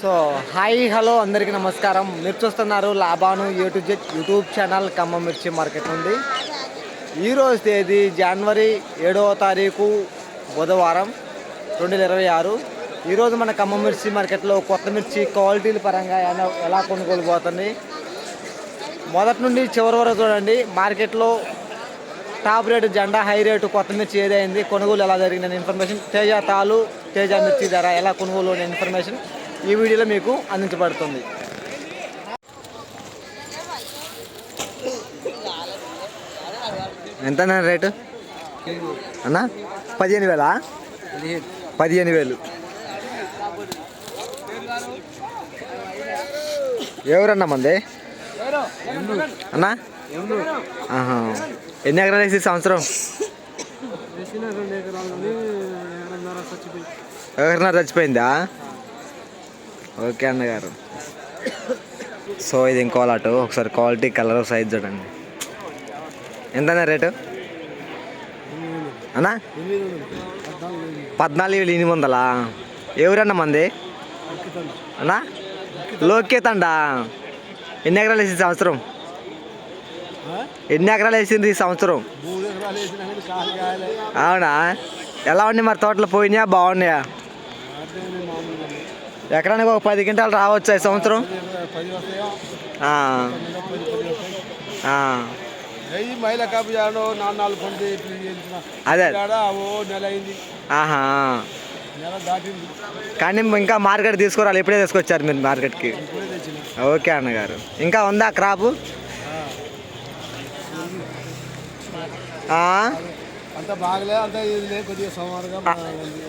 So hi hello అందరికీ నమస్కారం. మీరు చూస్తున్నారు లాభాను యూట్యూబ్ యూట్యూబ్ ఛానల్ ఖమ్మం మిర్చి మార్కెట్ నుండి. ఈరోజు తేదీ జనవరి ఏడవ తారీఖు బుధవారం రెండు వేల ఇరవై ఆరు. ఈరోజు మన ఖమ్మం మిర్చి మార్కెట్లో కొత్త మిర్చి క్వాలిటీల పరంగా ఎలా ఎలా కొనుగోలు పోతుంది మొదటి నుండి చివరి వరకు చూడండి. మార్కెట్లో టాప్ రేటు జెండా హై రేటు కొత్త మిర్చి ఏదైంది కొనుగోలు ఎలా జరిగిందని ఇన్ఫర్మేషన్ తేజ తాలు తేజ మిర్చి ధర ఎలా కొనుగోలు అనే ఇన్ఫర్మేషన్ ఈ వీడియోలో మీకు అందించబడుతుంది. ఎంత రేటు? అన్నా పదిహేను వేలా? పదిహేను వేలు. ఎవరన్నా మంది? అన్నా. ఎన్ని ఎకరాలు వేసి సంవత్సరం? ఎవరినా చచ్చిపోయిందా? ఓకే అన్నగారు. సో ఇది ఇంకో లాటు. ఒకసారి క్వాలిటీ కలర్ సైజ్ చూడండి. ఎంత రేటు? అన్నా? పద్నాలుగు వేలు ఎనిమిది వందలా? ఎవరన్నా మంది? అన్నా? లోకేతండా? ఎన్ని ఎకరాలు వేసింది సంవత్సరం? ఎన్ని ఎకరాలు వేసింది ఈ సంవత్సరం? అవునా? ఎలా ఉన్నాయి మరి తోటలు? పోయినాయా? బాగున్నాయా? ఎకరానికి ఒక పది క్వింటాలు రావచ్చా ఈ సంవత్సరం? అదే. ఆహా కానీ ఇంకా మార్కెట్ తీసుకురాలి. ఎప్పుడే తీసుకొచ్చారు మీరు మార్కెట్కి. ఇప్పుడే ఓకే అన్నగారు. ఇంకా ఉందా క్రాపు?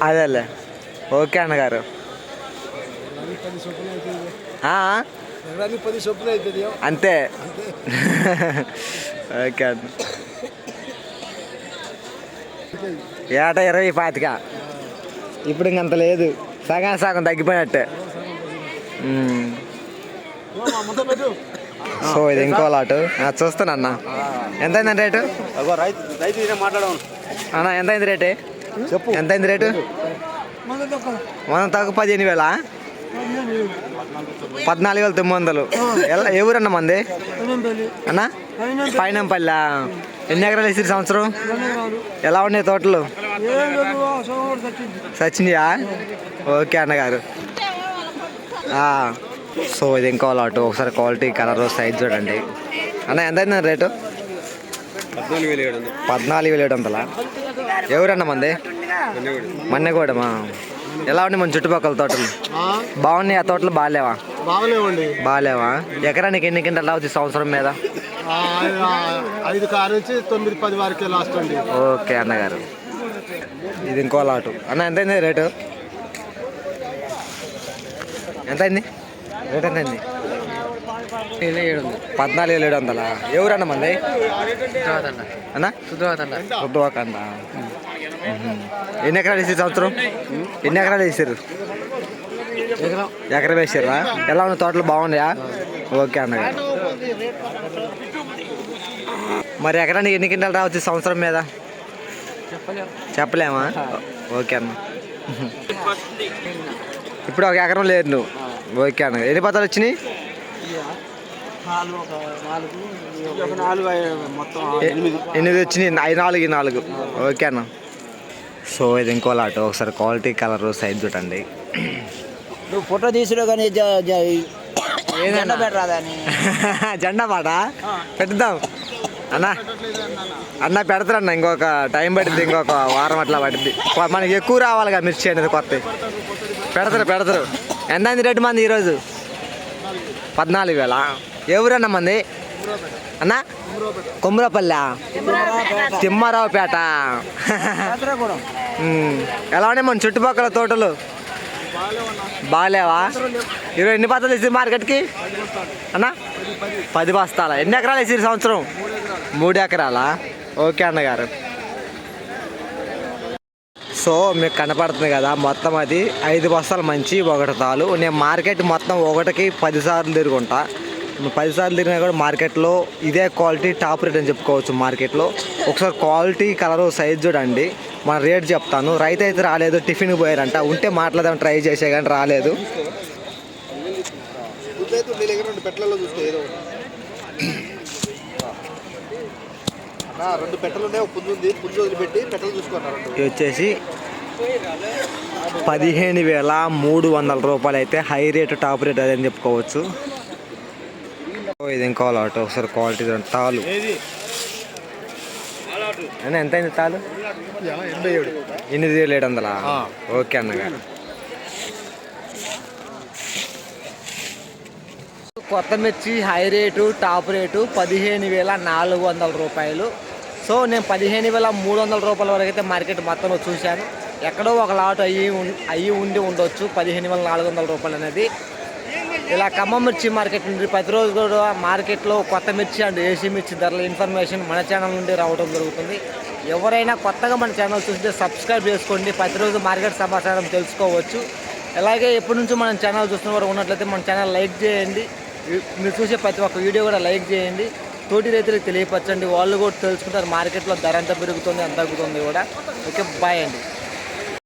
అదేలే. ఓకే అన్నగారు ఎకరానికి పది చొప్పున అవుతుంది ఆ? ఎకరానికి పది చొప్పున అవుతుంది అంతే. ఓకే అన్న. ఏట ఇరవై పాతిక. ఇప్పుడు ఇంకంత లేదు. సగం సగం తగ్గిపోయినట్టే. సో ఇది ఇంకో లాటు. ఆ, చూస్తానన్న ఎంత అయిందండి రేటు? అన్న ఎంత అయింది రేటు? చెప్పు. ఎంత అయింది రేటు వంద తక్కువ పదిహేను వేలా? పద్నాలుగు వేల తొమ్మిది వందలు. ఎలా ఏ ఊరన్న మంది? అన్న? పైనంపల్లి. ఎన్ని ఎకరాలు వేసి సంవత్సరం? ఎలా ఉన్నాయి తోటలు? సచిన్యా? ఓకే అన్నగారు. సో ఇది ఇంకో లాటు. ఒకసారి క్వాలిటీ కలర్ సైజ్ చూడండి. అన్న ఎంత అయింది రేటు? పద్నాలుగు వేలు వేల ఏడు వందలా? ఎవరన్న మంది? మన్నెగూడమా? ఎలా ఉన్నాయి మన చుట్టుపక్కల తోటలు? బాగున్నాయి? ఆ తోటలు బాగాలేవా? బాగలేవండి. బాగాలేవా? ఎకరానికి ఎన్ని కింటలు అవుతుంది సంవత్సరం మీద? ఐదు కారు నుంచి తొమ్మిది పది వరకే లాస్ట్ అండి. ఓకే అన్నగారు. ఇది ఇంకో లాటు. అన్న ఎంత అయింది రేటు? ఎంత అయింది రేట్ ఎంత అయింది పద్నాలుగు వేల ఏడు వందలా? ఎవరన్న మంది? అన్న? రుద్దువాకండ ఎన్ని ఎకరాలు వేసారు సంవత్సరం? ఎన్ని ఎకరాలు వేసారు? ఎకరం వేసారా? ఎలా ఉన్న తోటలు? బాగున్నాయా? ఓకే అన్న మరి ఎకరానికి ఎన్ని కింటాలు రావచ్చు సంవత్సరం మీద? చెప్పలేమా? ఓకే అన్న. ఇప్పుడు ఒక ఎకరం లేదు నువ్వు. ఓకే అన్న. ఎన్ని పత్రాలు వచ్చినాయి? ఎనిమిది వచ్చినాయి. ఐదు నాలుగు నాలుగు. ఓకే అన్న. సో ఇది ఇంకో లాట్ ఒకసారి క్వాలిటీ కలర్ సైజ్ చూడండి. నువ్వు ఫోటో తీసుడు కానీ జెండా పెట్టరాదని జెండా పాట? పెడదాం అన్న అన్న పెడతారన్న ఇంకొక టైం పడుతుంది ఇంకొక వారం అట్లా పడుతుంది కొ- మనకి ఎక్కువ రావాలిగా మిర్చి అనేది కొత్త. పెడతారు పెడతారు. ఎంత రేటు మంది ఈరోజు? పద్నాలుగు వేల? ఎవరన్న మంది? అన్న? కుమ్రపల్లె? తిమ్మారావుపేట. ఎలా ఉన్నాయి మన చుట్టుపక్కల తోటలు? బాగాలేవా ఇరవై ఎన్ని బస్తాలు వేసి మార్కెట్కి? అన్న? పది బస్తాల? ఎన్ని ఎకరాలు వేసి సంవత్సరం? మూడు ఎకరాలా? ఓకే అన్నగారు. సో మీకు కనపడుతుంది కదా మొత్తం అది ఐదు బస్తాలు మంచి ఒకటి తాలు. నేను మార్కెట్ మొత్తం ఒకటికి పది సార్లు తిరుగుంటా. పది సార్లు తిరిగినా కూడా మార్కెట్లో ఇదే క్వాలిటీ టాప్ రేట్ అని చెప్పుకోవచ్చు మార్కెట్లో. ఒకసారి క్వాలిటీ కలర్ సైజ్ చూడండి. మన రేట్ చెప్తాను. రైతు అయితే రాలేదు టిఫిన్కి పోయారంట. ఉంటే మాట్లాడదాం ట్రై చేసే కానీ రాలేదు. రెండు పెట్టలు ఉన్నాయి పుంజు ఉంది పుంజు వదిలిపెట్టి పెట్టలు వచ్చేసి పదిహేను వేల మూడు వందల రూపాయలు అయితే హై రేట్ టాప్ రేట్ అదని చెప్పుకోవచ్చు. ఇది ఇంకా లాట్ ఒకసారి క్వాలిటీ. తాలు. అన్న ఎంత అయింది తాలు? ఎనభై ఏడు. ఎనిమిది వేలు ఏడు వందలా. ఓకే అన్నగారు కొత్త మిర్చి హై రేటు టాప్ రేటు పదిహేను వేల నాలుగు వందల రూపాయలు. సో నేను పదిహేను వేల మూడు వందల రూపాయల వరకు అయితే మార్కెట్ మొత్తంలో చూశాను. ఎక్కడో ఒక లాట్ అయ్యి అయ్యి ఉండి ఉండొచ్చు పదిహేను వేల నాలుగు వందల రూపాయలు అనేది. ఇలా ఖమ్మం మిర్చి మార్కెట్ నుండి ప్రతిరోజు కూడా మార్కెట్లో కొత్త మిర్చి అండ్ ఏసీ మిర్చి ధరల ఇన్ఫర్మేషన్ మన ఛానల్ నుండి రావడం జరుగుతుంది. ఎవరైనా కొత్తగా మన ఛానల్ చూస్తే సబ్స్క్రైబ్ చేసుకోండి. ప్రతిరోజు మార్కెట్ సమాచారం తెలుసుకోవచ్చు. అలాగే ఎప్పటి నుంచి మన ఛానల్ చూస్తున్న వారు ఉన్నట్లయితే మన ఛానల్ లైక్ చేయండి. మీరు చూసే ప్రతి ఒక్క వీడియో కూడా లైక్ చేయండి. తోటి రైతులకు తెలియపరచండి. వాళ్ళు కూడా తెలుసుకుంటారు. మార్కెట్లో ధర ఎంత పెరుగుతుంది ఎంత తగ్గుతుంది కూడా. ఓకే బాయ్ అండి.